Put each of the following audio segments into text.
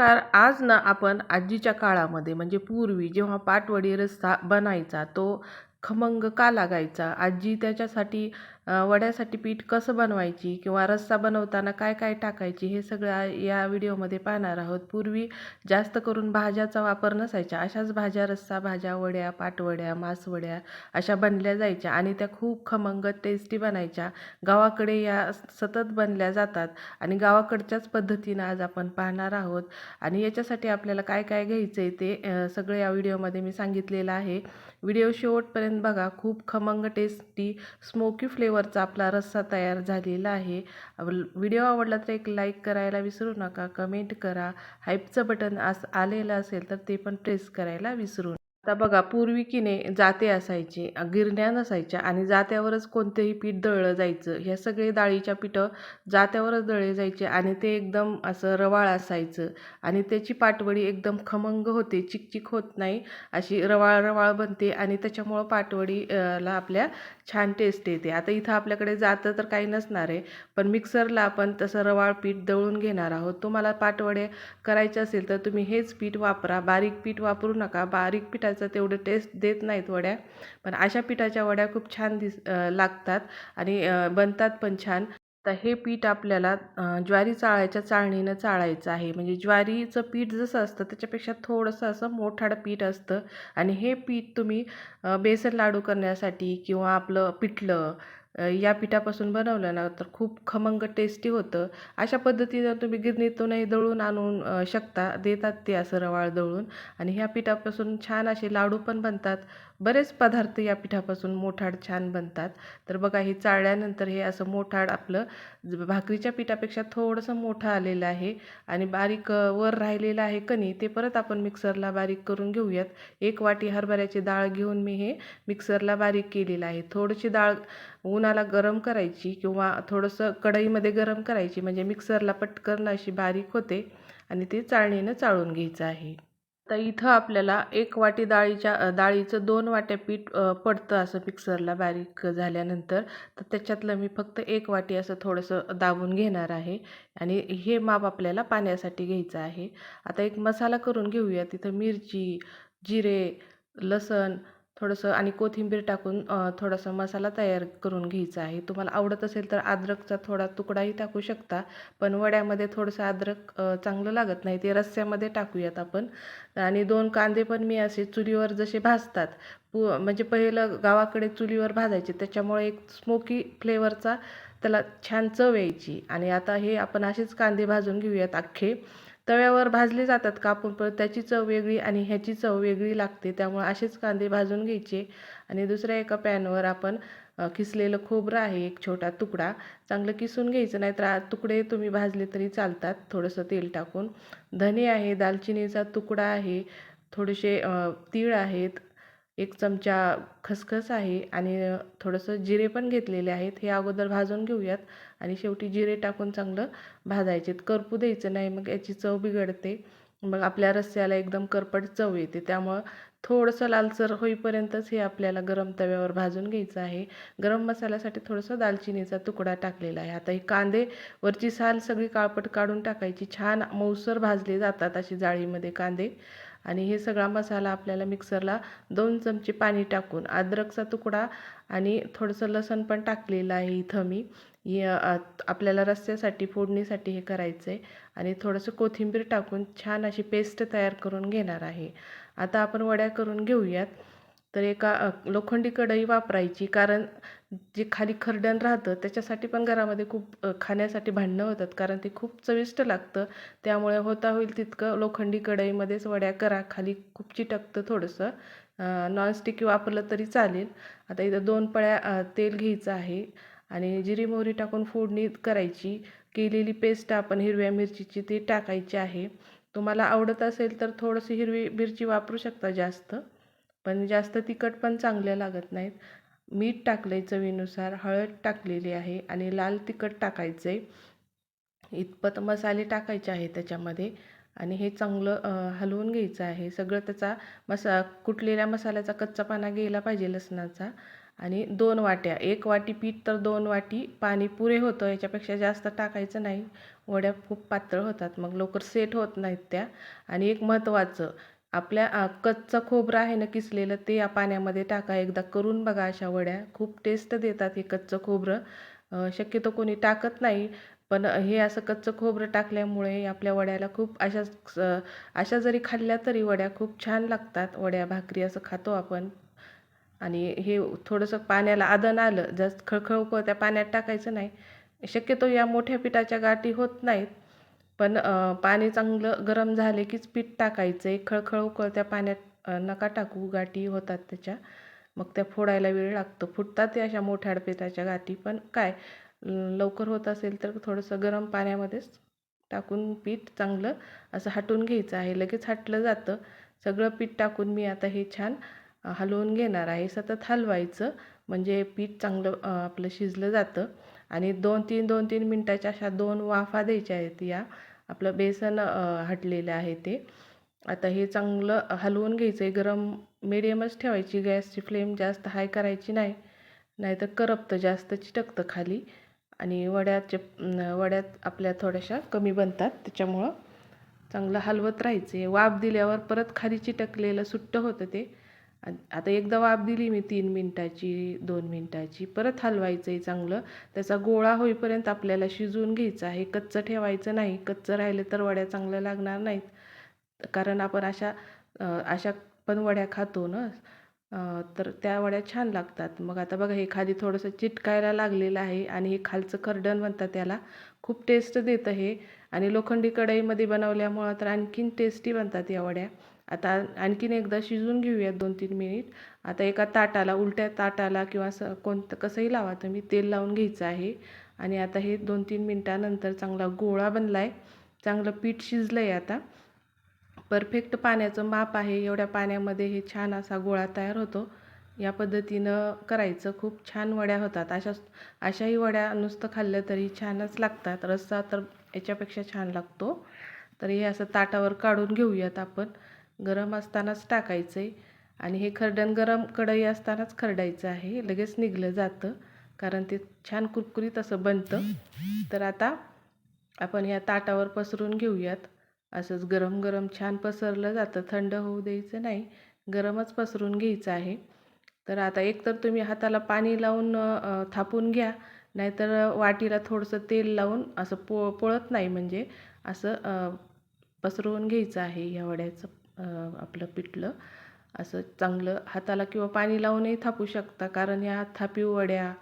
नमस्कार आज ना आपण आजीच्या काळामध्ये म्हणजे पूर्वी जेव्हा पाटवडी रस्ता बनायचा तो खमंग का लागायचा? आजी त्याच्यासाठी वड्यासाठी पीठ कसं बनवायची किंवा रस्सा बनवताना काय काय टाकायची हे सगळं या व्हिडिओमध्ये पाहणार आहोत. पूर्वी जास्त करून भाज्याचा वापर नसायचा अशाच भाज्या रस्सा भाज्या वड्या पाटवड्या मासवड्या अशा बनल्या जायच्या आणि त्या खूप खमंग टेस्टी बनायच्या. गावाकडे या सतत बनल्या जातात आणि गावाकडच्याच पद्धतीनं आज आपण पाहणार आहोत. आणि याच्यासाठी आपल्याला काय काय घ्यायचं आहे ते सगळं या व्हिडिओमध्ये मी सांगितलेलं आहे. व्हिडिओ शेवटपर्यंत बघा. खूप खमंग टेस्टी स्मोकी फ्लेवर फ्लेवरचा आपला रस्सा तयार झालेला आहे. व्हिडिओ आवडला तर एक लाईक करायला विसरू नका कमेंट करा. हाईपचं बटन आस आलेलं असेल तर ते पण प्रेस करायला विसरू नका. आता बघा पूर्वी किने जाते असायचे गिरण्या नसायच्या आणि जात्यावरच कोणतेही पीठ दळलं जायचं. ह्या सगळे डाळीच्या पिठं जात्यावरच दळले जायचे आणि ते एकदम असं रवाळ असायचं आणि त्याची पाटवडी एकदम खमंग होते चिकचिक होत नाही. अशी रवाळ रवाळ बनते आणि त्याच्यामुळं पाटवडीला आपल्या छान टेस्ट येते. आता इथं आपल्याकडे जातं तर काही नसणार आहे. पण मिक्सरला आपण तसं रवाळ पीठ दळून घेणार आहोत. तुम्हाला पाटवडे करायचे असेल तर तुम्ही हेच पीठ वापरा. बारीक पीठ वापरू नका. बारीक पिठाचं तेवढं टेस्ट देत नाहीत वड्या. पण अशा पिठाच्या वड्या खूप छान दिस लागतात आणि बनतात पण छान. तर हे पीठ आपल्याला ज्वारी चाळायच्या चाळणीनं चाळायचं आहे. म्हणजे ज्वारीचं पीठ जसं असतं त्याच्यापेक्षा थोडंसं असं मोठाड पीठ असतं. आणि हे पीठ तुम्ही बेसन लाडू करण्यासाठी किंवा आपलं पिठलं या पिठापासून बनवलं ना तर खूप खमंग टेस्टी होतं. अशा पद्धतीनं तुम्ही गिरणीतूनही दळून आणून शकता. देतात ते असं रवाळ दळून. आणि ह्या पिठापासून छान असे लाडू पण बनतात. बरेच पदार्थ या पिठापासून मोठाड छान बनतात. तर बघा हे चाळल्यानंतर हे असं मोठाड आपलं भाकरीच्या पिठापेक्षा थोडंसं मोठं आलेलं आहे आणि बारीक वर राहिलेलं आहे कणी ते परत आपण मिक्सरला बारीक करून घेऊयात. एक वाटी हरभऱ्याची डाळ घेऊन मी हे मिक्सरला बारीक केलेलं आहे. थोडीशी डाळ उन्हाला गरम करायची किंवा थोडंसं कढईमध्ये गरम करायची म्हणजे मिक्सरला पटकन अशी बारीक होते आणि ते चाळणीनं चाळून घ्यायचं आहे. तर इथं आपल्याला एक वाटी डाळीच्या डाळीचं दोन वाट्या पीठ पडतं असं मिक्सरला बारीक झाल्यानंतर. तर त्याच्यातलं मी फक्त एक वाटी असं थोडंसं दाबून घेणार आहे. आणि हे माप आपल्याला पाण्यासाठी घ्यायचं आहे. आता एक मसाला करून घेऊया. तिथं मिरची जिरे लसण थोडंसं आणि कोथिंबीर टाकून थोडासा मसाला तयार करून घ्यायचा आहे. तुम्हाला आवडत असेल तर अद्रकचा थोडा तुकडाही टाकू शकता पण वड्यामध्ये थोडंसं अद्रक चांगलं लागत नाही. ते रस्स्यामध्ये टाकूयात आपण. आणि दोन कांदे पण मी असे चुलीवर जसे भाजतात पु म्हणजे पहिलं गावाकडे चुलीवर भाजायचे त्याच्यामुळे एक स्मोकी फ्लेवरचा त्याला छान चव यायची. आणि आता हे आपण असेच कांदे भाजून घेऊयात अख्खे. तव्यावर भाजले जातात कापून पण त्याची चव वेगळी आणि ह्याची चव वेगळी लागते. त्यामुळे असेच कांदे भाजून घ्यायचे आणि दुसऱ्या एका पॅनवर आपण किसलेलं खोबरं आहे एक छोटा तुकडा चांगलं किसून घ्यायचं नाही तर तुकडे तुम्ही भाजले तरी चालतात. थोडंसं तेल टाकून. धने आहे दालचिनीचा तुकडा आहे थोडेसे तीळ आहेत एक चमचा खसखस आहे आणि थोडंसं जिरे पण घेतलेले आहेत. हे अगोदर भाजून घेऊयात आणि शेवटी जिरे टाकून चांगलं भाजायचे. करपू द्यायचं नाही मग याची चव बिघडते. मग आपल्या रस्स्याला एकदम करपट चव येते. त्यामुळं थोडंसं लालसर होईपर्यंतच हे आपल्याला गरम तव्यावर भाजून घ्यायचं आहे. गरम मसाल्यासाठी थोडंसं दालचिनीचा तुकडा टाकलेला आहे. आता हे कांदे वरची साल सगळी काळपट काढून टाकायची. छान मऊसर भाजले जातात अशी जाळीमध्ये कांदे. आणि हे सगळा मसाला आपल्याला मिक्सरला दोन चमचे पाणी टाकून अद्रकचा तुकडा आणि थोडंसं लसण पण टाकलेलं आहे इथं मी. हे आपल्याला रस्स्यासाठी फोडणीसाठी हे करायचं आहे आणि थोडंसं कोथिंबीर टाकून छान अशी पेस्ट तयार करून घेणार आहे. आता आपण वड्या करून घेऊयात. तर एका लोखंडी कढई वापरायची. कारण जे खाली खरडण राहतं त्याच्यासाठी पण घरामध्ये खूप खाण्यासाठी भांडणं होतात. कारण ते खूप चविष्ट लागतं. त्यामुळे होता होईल तितकं लोखंडी कढईमध्येच वड्या करा. खाली खूप चिटकतं थोडंसं. नॉनस्टिकी वापरलं तरी चालेल. आता इथं दोन पळ्या तेल घ्यायचं आहे. आणि जिरी मोहरी टाकून फोडणी करायची. केलेली पेस्ट आपण हिरव्या मिरचीची ती टाकायची आहे. तुम्हाला आवडत असेल तर थोडंसं हिरवी मिरची वापरू शकता जास्त पण जास्त तिखट पण चांगल्या लागत नाहीत. मीठ टाकलं आहे चवीनुसार हळद टाकलेली आहे आणि लाल तिखट टाकायचं आहे इतपत मसाले टाकायचे आहे त्याच्यामध्ये आणि हे चांगलं हलवून घ्यायचं आहे. सगळं त्याचा मसा कुटलेल्या मसाल्याचा कच्चापणा गेला पाहिजे लसणाचा. आणि दोन वाट्या. एक वाटी पीठ तर दोन वाटी पाणी पुरे होतं. याच्यापेक्षा जास्त टाकायचं नाही. वड्या खूप पातळ होतात. मग लवकर सेट होत नाहीत त्या. आणि एक महत्त्वाचं आपल्या कच्चं खोबरं आहे ना किसलेलं ते या पाण्यामध्ये टाका. एकदा करून बघा अशा वड्या. खूप टेस्ट देतात हे कच्चं खोबरं. शक्यतो कोणी टाकत नाही. पण हे असं कच्चं खोबरं टाकल्यामुळे आपल्या वड्याला खूप अशा अशा जरी खाल्ल्या तरी वड्या खूप छान लागतात. वड्या भाकरी असं खातो आपण. आणि हे थोडंसं पाण्याला आदन आलं जास्त खळखळ उकळत्या पाण्यात टाकायचं नाही. शक्यतो या मोठ्या पिठाच्या गाठी होत नाहीत. पण पाणी चांगलं गरम झाले कीच पीठ टाकायचं आहे खळखळ उकळत्या पाण्यात नका टाकू गाठी होतात त्याच्या. मग त्या फोडायला वेळ लागतो. फुटतात ते अशा मोठ्या पिठाच्या गाठी पण काय? ल- लवकर होत असेल तर थोडंसं गरम पाण्यामध्येच टाकून पीठ चांगलं असं हटून घ्यायचं आहे. लगेच हटलं जातं. सगळं पीठ टाकून मी आता हे छान हलवून घेणार आहे. सतत हलवायचं. म्हणजे पीठ चांगलं आपलं शिजलं जातं. आणि दोन तीन दोन तीन मिनटाच्या अशा दोन वाफा द्यायच्या आहेत या. आपलं बेसन हटलेलं आहे ते. आता हे चांगलं हलवून घ्यायचं आहे. गरम मिडियमच ठेवायची. गॅसची फ्लेम जास्त हाय करायची नाही. नाहीतर करपतं जास्त चिटकतं खाली. आणि वड्याचे वड्यात आपल्या थोड्याशा कमी बनतात. त्याच्यामुळं चांगलं हलवत राहायचे वाफ दिल्यावर परत खाली चिटकलेलं सुट्ट होतं ते. आता एकदा वाफ दिली मी तीन मिनटाची दोन मिनटाची. परत हलवायचं आहे चांगलं. त्याचा गोळा होईपर्यंत आपल्याला शिजवून घ्यायचा आहे. कच्चं ठेवायचं नाही. कच्चं राहिलं तर वड्या चांगल्या लागणार नाहीत. कारण आपण अशा अशा पण वड्या खातो ना. तर त्या वड्या छान लागतात. मग आता बघा हे खाली थोडंसं चिटकायला लागलेलं आहे आणि हे खालचं करडण म्हणतात त्याला. खूप टेस्ट देतं हे. आणि लोखंडी कढईमध्ये बनवल्यामुळं तर आणखीन टेस्टी बनतात या वड्या. आता आणखीन एकदा शिजून घेऊयात दोन तीन मिनिट आता एका ताटाला उलट्या ताटाला किंवा स कोणतं कसंही लावा तुम्ही तेल लावून घ्यायचं आहे. आणि आता हे दोन तीन मिनटानंतर चांगला गोळा बनला आहे चांगलं पीठ शिजलं आहे आता. परफेक्ट पाण्याचं माप आहे. एवढ्या पाण्यामध्ये हे छान असा गोळा तयार होतो. या पद्धतीनं करायचं. खूप छान वड्या होतात. अशा अशाही वड्या नुसतं खाल्लं तरी छानच लागतात. रस्सा तर याच्यापेक्षा छान लागतो. तर हे असं ताटावर काढून घेऊयात आपण. गरम असतानाच टाकायचं आहे आणि हे खरडण गरम कढई असतानाच खरडायचं आहे. लगेच निघलं जातं. कारण ते छान कुरकुरीत असं बनतं. तर आता आपण ह्या ताटावर पसरून घेऊयात. असंच गरम गरम छान पसरलं जातं. थंड होऊ द्यायचं नाही. गरमच पसरून घ्यायचं आहे. तर आता एकतर तुम्ही हाताला पाणी लावून थापून घ्या. नाहीतर वाटीला थोडंसं तेल लावून असं पो पोळत नाही म्हणजे असं पसरवून घ्यायचं आहे ह्या वड्याचं आपलं पिठलं. असं चांगलं हाताला किंवा पाणी लावूनही थापू शकता कारण ह्या थापीव वड्या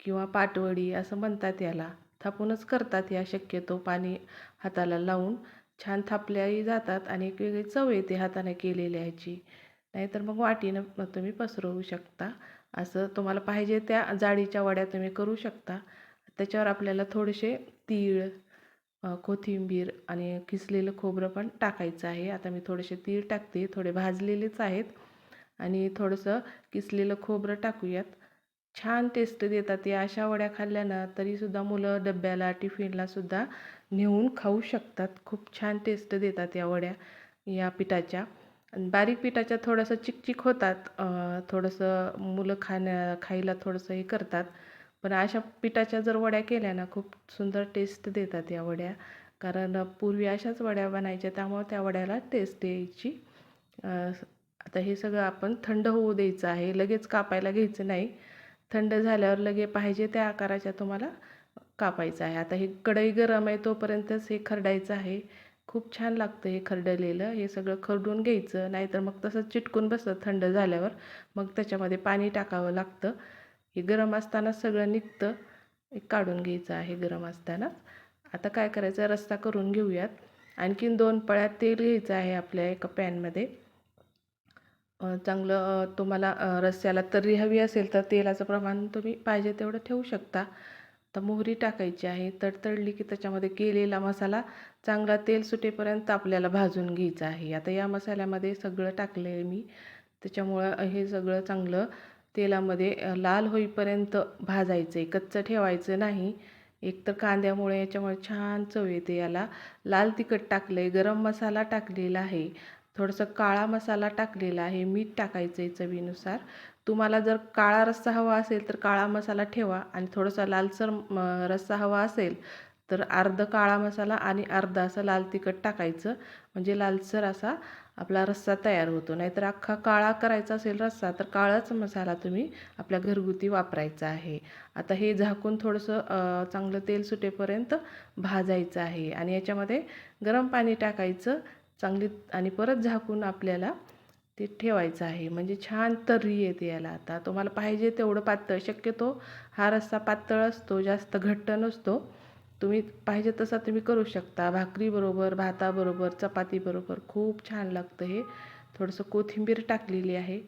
किंवा पाटवडी असं म्हणतात याला. थापूनच करतात या शक्यतो पाणी हाताला लावून. छान थापल्याही जातात आणि एक वेगळी चव येते हाताने केलेल्या ह्याची. नाहीतर मग वाटीनं तुम्ही पसरवू शकता. असं तुम्हाला पाहिजे त्या जाडीच्या वड्या तुम्ही करू शकता. त्याच्यावर आपल्याला थोडेसे तीळ कोथिंबीर आणि किसलेलं खोबरं पण टाकायचं आहे. आता मी थोडेसे तीळ टाकते. थोडे भाजलेलेच आहेत. आणि थोडंसं किसलेलं खोबरं टाकूयात. छान टेस्ट देतात या अशा वड्या खाल्ल्या ना तरीसुद्धा मुलं डब्याला टिफिनलासुद्धा नेऊन खाऊ शकतात. खूप छान टेस्ट देतात या वड्या या पिठाच्या. आणि बारीक पिठाच्या थोडंसं चिकचिक होतात. थोडंसं मुलं खाण्या खायला थोडंसं हे करतात. पण अशा पिठाच्या जर वड्या केल्या ना खूप सुंदर टेस्ट देतात या वड्या. कारण पूर्वी अशाच वड्या बनायच्या त्यामुळे त्या वड्याला टेस्ट यायची. आता हे सगळं आपण थंड होऊ द्यायचं आहे. लगेच कापायला घ्यायचं नाही. थंड झाल्यावर लगे पाहिजे त्या आकाराच्या तुम्हाला कापायचं आहे. आता हे कढई गरम आहे तोपर्यंतच हे खरडायचं आहे. खूप छान लागतं हे खरडलेलं हे सगळं खरडून घ्यायचं नाहीतर मग तसंच चिटकून बसतं थंड झाल्यावर. मग त्याच्यामध्ये पाणी टाकावं लागतं. हे गरम असतानाच सगळं निघतं. हे काढून घ्यायचं आहे गरम असतानाच आता काय करायचं? रस्ता करून घेऊयात. आणखीन दोन पळ्या तेल घ्यायचं आहे आपल्या एका पॅनमध्ये. चांगलं तुम्हाला रस्त्याला रस्स्याला तर्री हवी असेल तर तेलाचं प्रमाण तुम्ही पाहिजे तेवढं ठेवू शकता. तर मोहरी टाकायची आहे तडतडली की त्याच्यामध्ये केलेला मसाला चांगला तेल सुटेपर्यंत आपल्याला भाजून घ्यायचा आहे. आता या मसाल्यामध्ये सगळं टाकलं आहे मी. त्याच्यामुळं हे सगळं चांगलं तेलामध्ये लाल होईपर्यंत भाजायचं आहे कच्चं ठेवायचं नाही. एकतर कांद्यामुळे याच्यामुळे छान चव येते याला. लाल तिखट टाकलं आहे गरम मसाला टाकलेला आहे. थोडंसं काळा मसाला टाकलेला आहे. मीठ टाकायचं आहे चवीनुसार. तुम्हाला जर काळा रस्सा हवा असेल तर काळा मसाला ठेवा आणि थोडासा लालसर म रस्सा हवा असेल तर अर्ध काळा मसाला आणि अर्धा असं लाल तिखट टाकायचं. म्हणजे लालसर असा आपला रस्सा तयार होतो. नाहीतर अख्खा काळा करायचा असेल रस्सा तर काळाच मसाला तुम्ही आपल्या घरगुती वापरायचा आहे. आता हे झाकून थोडंसं चांगलं तेल सुटेपर्यंत भाजायचं आहे. आणि याच्यामध्ये गरम पाणी टाकायचं चांगली आणि परत झाकून आपल्याला ते ठेवायचं आहे. म्हणजे छान तर्री येते याला आता. तुम्हाला पाहिजे तेवढं पातळ. शक्यतो हा रस्सा पातळ असतो जास्त घट्ट नसतो. तुम्ही पाहिजे तसा तुम्ही करू शकता. भाकरीबरोबर भाताबरोबर चपातीबरोबर खूप छान लागतं हे. थोडंसं कोथिंबीर टाकलेली आहे.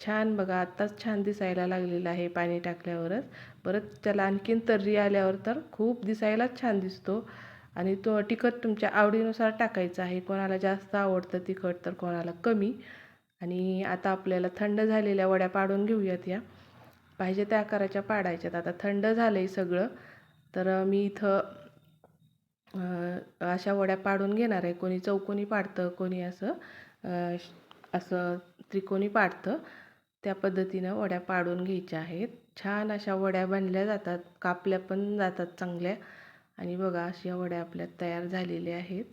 छान बघा आत्ताच छान दिसायला लागलेलं आहे पाणी टाकल्यावरच. परत त्याला आणखीन तर्री आल्यावर तर खूप दिसायलाच छान दिसतो. आणि तो तिखट तुमच्या आवडीनुसार टाकायचं आहे. कोणाला जास्त आवडतं तिखट तर कोणाला कमी. आणि आता आपल्याला थंड झालेल्या वड्या पाडून घेऊयात या. पाहिजे त्या आकाराच्या पाडायच्यात. आता थंड झालं आहे सगळं तर मी इथं अशा वड्या पाडून घेणार आहे. कोणी चौकोनी पाडतं कोणी असं असं त्रिकोणी पाडतं. त्या पद्धतीनं वड्या पाडून घ्यायच्या आहेत. छान अशा वड्या बनल्या जातात. कापल्या पण जातात चांगल्या. आणि बघा अशा वड्या आपल्या तयार झालेल्या आहेत.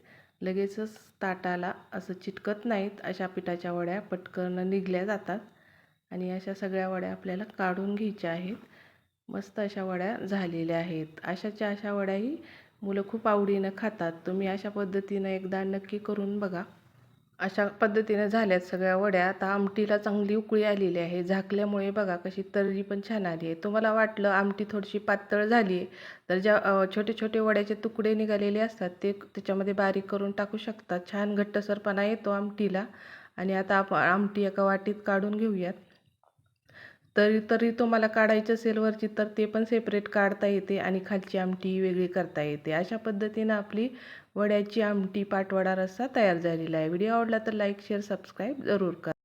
लगेचच ताटाला असं चिटकत नाहीत अशा पिठाच्या वड्या पटकन निघल्या जातात. आणि अशा सगळ्या वड्या आपल्याला काढून घ्यायच्या आहेत. मस्त अशा वड्या झालेल्या आहेत. अशाच्या अशा वड्याही मुलं खूप आवडीनं खातात. तुम्ही अशा पद्धतीनं एकदा नक्की करून बघा. अशा पद्धतीनं झाल्यात सगळ्या वड्या. आता आमटीला चांगली उकळी आलेली आहे. झाकल्यामुळे बघा कशी तर्री पण छान आली आहे. तुम्हाला वाटलं आमटी थोडीशी पातळ झाली आहे तर ज्या छोटे छोटे वड्याचे तुकडे निघालेले असतात ते त्याच्यामध्ये बारीक करून टाकू शकतात छान घट्टसरपणा येतो आमटीला. आणि आता आपण आमटी एका वाटीत काढून घेऊयात. तरी तरी तुम्हाला काढायचं असेल वरची तर ते पण सेपरेट काढता येते आणि खालची आमटी वेगळी करता येते. अशा पद्धतीनं आपली वड्याची आमटी पाटवडा रस्सा तयार झालेला आहे. व्हिडिओ आवडला तर लाईक शेअर सबस्क्राईब जरूर करा.